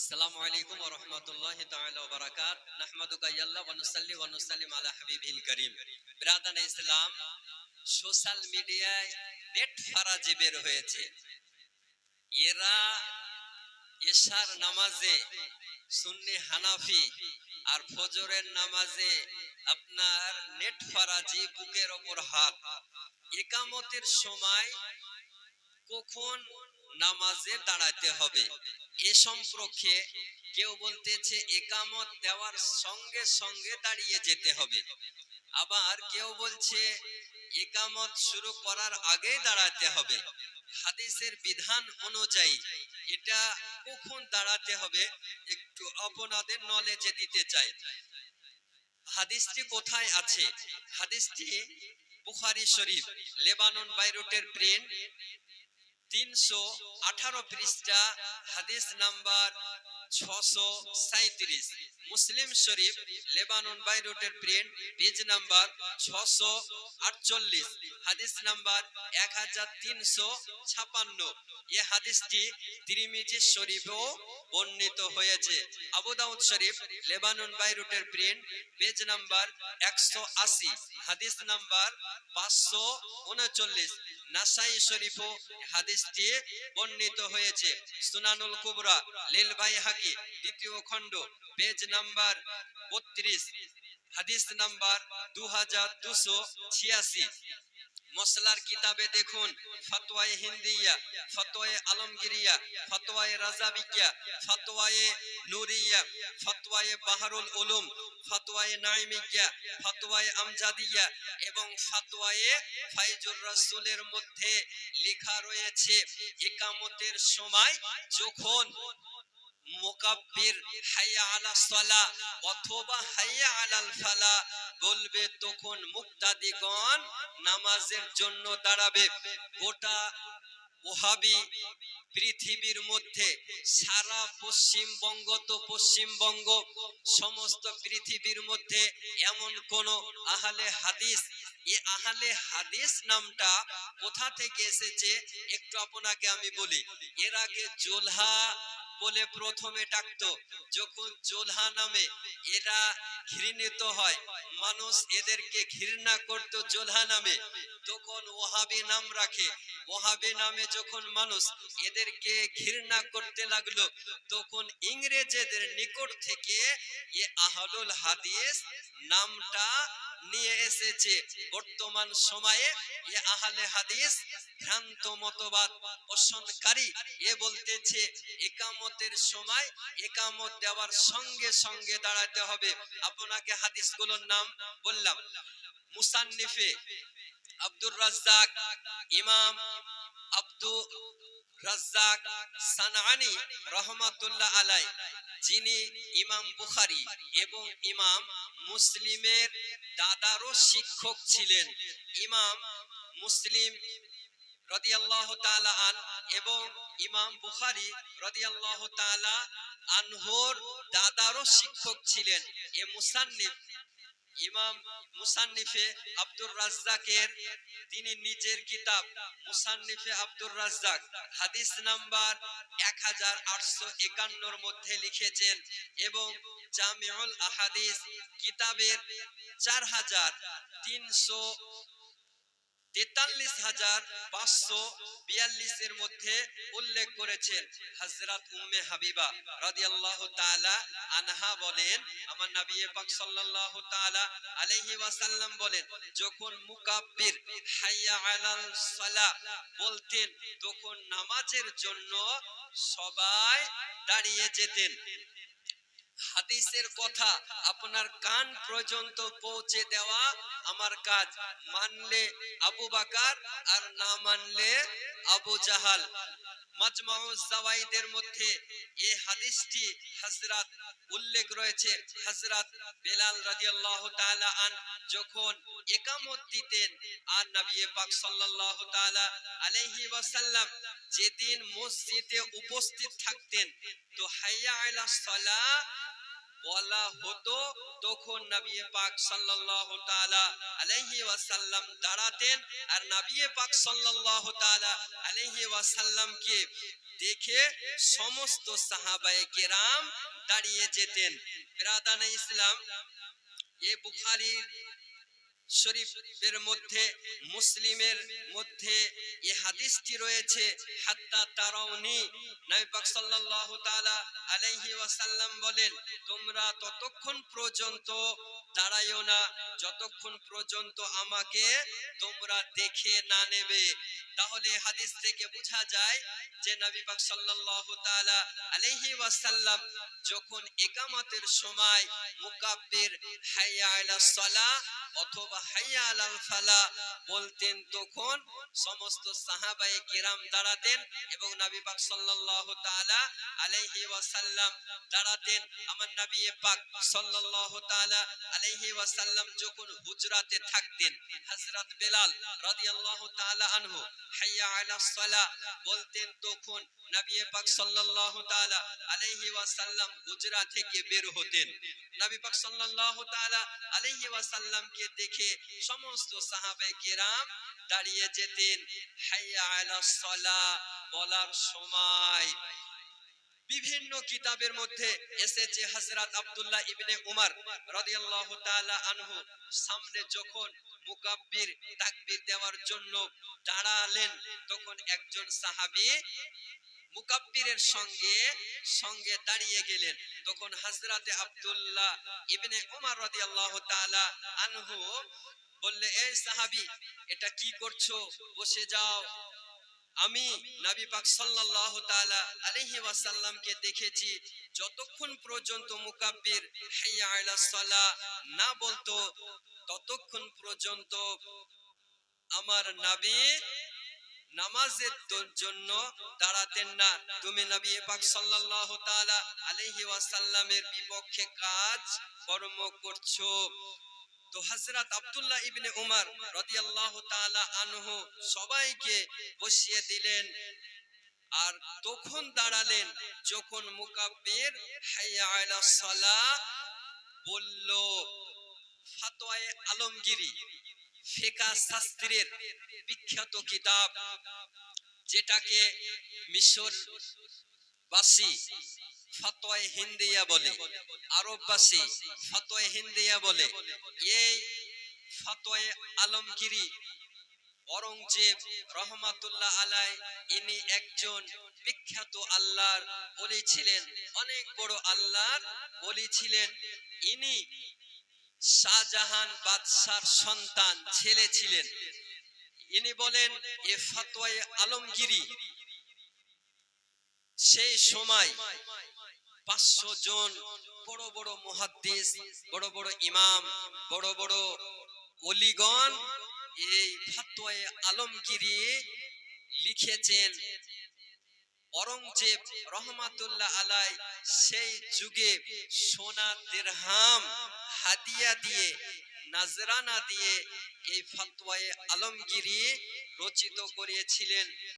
আসসালামু আলাইকুম ওয়া রাহমাতুল্লাহি তাআলা ওয়া বারাকাত। নাহমাদুকা ওয়া নুসাল্লি ওয়া নুসাল্লিম আলা হাবিবিল কারীম। ইসলাম সোশ্যাল মিডিয়ায় নেট বের হয়েছে। এরা এশার নামাজে সুন্নি হানাফি আর ফজরের নামাজে আপনার নেট ফারাজি বুকের ওপর হাত। একামতের সময় কখন নামাজে দাঁড়াতে হবে? এ সম্পর্কে কেউ বলতেছে, একামত দেওয়ার সঙ্গে সঙ্গে দাঁড়িয়ে যেতে হবে। আবার কেউ বলছে, একামত শুরু করার আগেই দাঁড়াতে হবে। হাদিসের বিধান অনুযায়ী এটা কখন দাঁড়াতে হবে একটু আপনাদের নলেজে দিতে চাই। হাদিসটি কোথায় আছে? হাদিসটি বুখারি শরীফ, লেবানন, বাইরুটের প্রিন্ট তিনশো আঠারো পৃষ্ঠা, হাদিস নাম্বার ছশো সাঁত্রিশ মুসলিম শরীফ, লেবানন, বাইরুটের প্রিন্ট, পেজ নাম্বার ছশো আটচল্লিশ। হাদিস নাম্বার এক হাজার তিনশো ছাপান্ন। এ হাদিসটি তিরিমিজি শরীফেও বর্ণিত হয়েছে। আবু দাউদ শরীফ, লেবানন বাই বাইরুটের প্রিন্ট, পেজ নাম্বার একশো আশি। হাদিস নাম্বার পাঁচশো উনচল্লিশ। নাসাই শরীফও দিয়ে বর্ণিত হয়েছে। সুনানুল কুবরা লিল ভাই হাকি দ্বিতীয় খণ্ড, পেজ নাম্বার বত্রিশ, হাদিস নাম্বার দু হাজার দুশো ছিয়াশি। মশলার কিতাবে দেখুন, ফতোয়ায়ে হিন্দিয়া, ফতোয়ায়ে আলমগিরিয়া, ফতোয়ায়ে রাজাবিকিয়া, ফতোয়ায়ে নুরিয়া, ফতোয়ায়ে বাহারুল উলুম, ফতোয়ায়ে নাইমিকিয়া, ফতোয়ায়ে আমজাদিয়া এবং ফতোয়ায়ে ফাইজুর রাসূলের মধ্যে লেখা রয়েছে, একামতের সময় যখন মুকাব্বির হাইয়া আলা সালা অথবা হাইয়া আলাল ফালা বলবে তখন মুক্তাদিগণ নামাজের জন্য দাঁড়াবে। গোটা ওহাবি পৃথিবীর মধ্যে, সারা পশ্চিমবঙ্গ তো পশ্চিমবঙ্গ, সমস্ত পৃথিবীর মধ্যে এমন কোন আহলে হাদিস, এ আহলে হাদিস নামটা কোথা থেকে এসেছে একটু আপনাকে আমি বলি। এর আগে জোলহা বলে প্রথমে ডাকতো, যখন জোলহা নামে এরা ঘৃণিত হয়, মানুষ এদেরকে ঘৃণা করত জোলহা নামে। তখন ওহাবি নাম রাখে। ওহাবি নামে যখন মানুষ এদেরকে ঘৃণা করতে লাগল, তখন ইংরেজদের নিকট থেকে এ আহলুল হাদিস নামটা নিয়ে এসেছে। বর্তমান সময়ে এ আহলে হাদিস ভ্রান্ত মতবাদ পোষণকারী। এ বলতেছে, একামতের সময় একামত দেওয়ার সঙ্গে সঙ্গে দাঁড়াতে হবে। আপনাকে হাদিসগুলোর নাম বললাম। মুসান্নিফে আব্দুর রাজ্জাক, ইমাম আব্দুর রাজ্জাক সানআনি রহমাতুল্লাহ আলাই যিনি ইমাম বুখারী এবং ইমাম মুসলিমের দাদারও শিক্ষক ছিলেন। ইমাম মুসলিম রদিয়াল্লাহ তালা আন এবং ইমাম বুখারি রদিয়াল্লাহ তালা আনহর দাদারও শিক্ষক ছিলেন। এ মুসান্নিফ ইমাম মুসান্নিফে আব্দুর রাজ্জাকের, তিনি নিজের কিতাব মুসান্নিফে আব্দুর রাজ্জাক, হাদিস নাম্বার এক হাজার আটশো একান্নর মধ্যে লিখেছেন এবং জামিউল আহাদিস কিতাবের চার হাজার তিনশো তেতাল্লিশ হাজার পাঁচশো বিয়াল্লিশের মধ্যে উল্লেখ করেছেন হজরত উম্মে হাবিবা রাদিয়াল্লাহু তাআলা আনহা বলেন, আমার নবী পাক সাল্লাল্লাহু তাআলা আলাইহি ওয়াসাল্লাম বলেন, যখন মুকাব্বির হাইয়া আলাল সালাহ বলতেন, তখন নামাজের জন্য সবাই দাঁড়িয়ে যেতেন। হাদিসের কথা আপনার কান পর্যন্ত পৌঁছে দেওয়া আমার কাজ। মানলে আবু বাকার আর না মানলে আবু জাহাল। দিতেন আর যেদিন মসজিদে উপস্থিত থাকতেন তো হাইয়া আলা বলা হতো, তখন নবী পাক সাল্লাল্লাহু তাআলা আলাইহি ওয়াসাল্লাম দাঁড়াতেন আর নবী পাক সাল্লাল্লাহু তাআলা আলাইহি ওয়াসাল্লামকে দেখে সমস্ত সাহাবায়ে কেরাম দাঁড়িয়ে যেতেন। বিরাদানে ইসলাম, এ বুখারীর শরীফের মধ্যে, মুসলিমের মধ্যে এই হাদিসটি রয়েছে, হাত্তা তারাউনি নবী পাক সাল্লাল্লাহু তাআলা আলাইহি ওয়াসাল্লাম বলেন, তোমরা ততক্ষণ পর্যন্ত দাঁড়াইও না, যতক্ষণ পর্যন্ত আমাকে তোমরা দেখে না নেবে। তাহলে হাদিস থেকে বোঝা যায় যে নবী পাক সাল্লাল্লাহু তাআলা আলাইহি ওয়াসাল্লাম যখন ইকামতের সময় মুকাব্বির হাইয়া আলাস সালাহ অথবা হাইয়া আলাল বলতেন তখন সমস্ত সাহাবায়ে কিরাম দাঁড়াতেন এবং নবী পাক সাল্লাল্লাহু দাঁড়াতেন। আমার নবী পাক সাল্লাল্লাহু তাআলা ওয়াসাল্লাম যখন হুজরাতে থাকতেন, হযরত বেলাল রাদিয়াল্লাহু তাআলা আনহু হাইয়া আলাস বলতেন তখন দাঁড়িয়ে যেতেন। বলার সময়। বিভিন্ন কিতাবের মধ্যে এসেছে হযরত আব্দুল্লাহ ইবনে উমর রাদিয়াল্লাহু আনহু। সামনে যখন মুকাব্বির তাকবীর দেওয়ার জন্য দাঁড়ালেন, তখন একজন সাহাবী মুকাব্বিরের সঙ্গে সঙ্গে দাঁড়িয়ে গেলেন। তখন আব্দুল্লাহ ইবনে উমর আনহু বললে এটা কি করছ? বসে যাও। আমি নবী পাক সাল্লাল্লাহু তাআলা ওয়াসাল্লামকে দেখেছি, যতক্ষণ পর্যন্ত মুকাব্বির না বলতো, ততক্ষণ পর্যন্ত আমার নবী নামাজের জন্য দাঁড়াতেন না। তুমি নবী পাক সাল্লাল্লাহু তাআলা আলাইহি ওয়াসাল্লামের বিপক্ষে কাজ, কর্ম করছ। তো হযরত আব্দুল্লাহ ইবনে উমর রাদিয়াল্লাহু তাআলা আনহু সবাইকে বসিয়ে দিলেন। আর তখন দাঁড়ালেন যখন মুকাব্বির হাইয়া আলা সালাহ বলল, ফাতোয়ায়ে আলমগিরি। ফিকা শাস্ত্রের বিখ্যাত কিতাব যেটাকে মিশর বাসী ফতোয় হিন্দিয়া বলে আরববাসী ফতোয় হিন্দিয়া বলে। এই ফতোয় আলমগিরি অরঙ্গজেব রহমাতুল্লাহ আলাই ইনি একজন বিখ্যাত আল্লাহর ওলি ছিলেন, অনেক বড় আল্লাহর ওলি ছিলেন। ইনি শাহজাহান বাদশার সন্তান, ছেলে ছিলেন। ইনি বলেন, এ ফতোয় আলমগিরি। সেই সময় পাঁচশো জন বড় বড় মুহাদ্দিস, বড় বড় ইমাম, বড় বড় অলিগণ এই ফাতোয়ায়ে আলমগিরি লিখেছেন। অরঙ্গজেব রহমাতুল্লাহ আলাই সেই যুগে সোনা দিরহাম হাদিয়া দিয়ে নাজরানা দিয়ে এই ফাতোয়ায়ে আলমগিরি রচিত করিয়েছিলেন।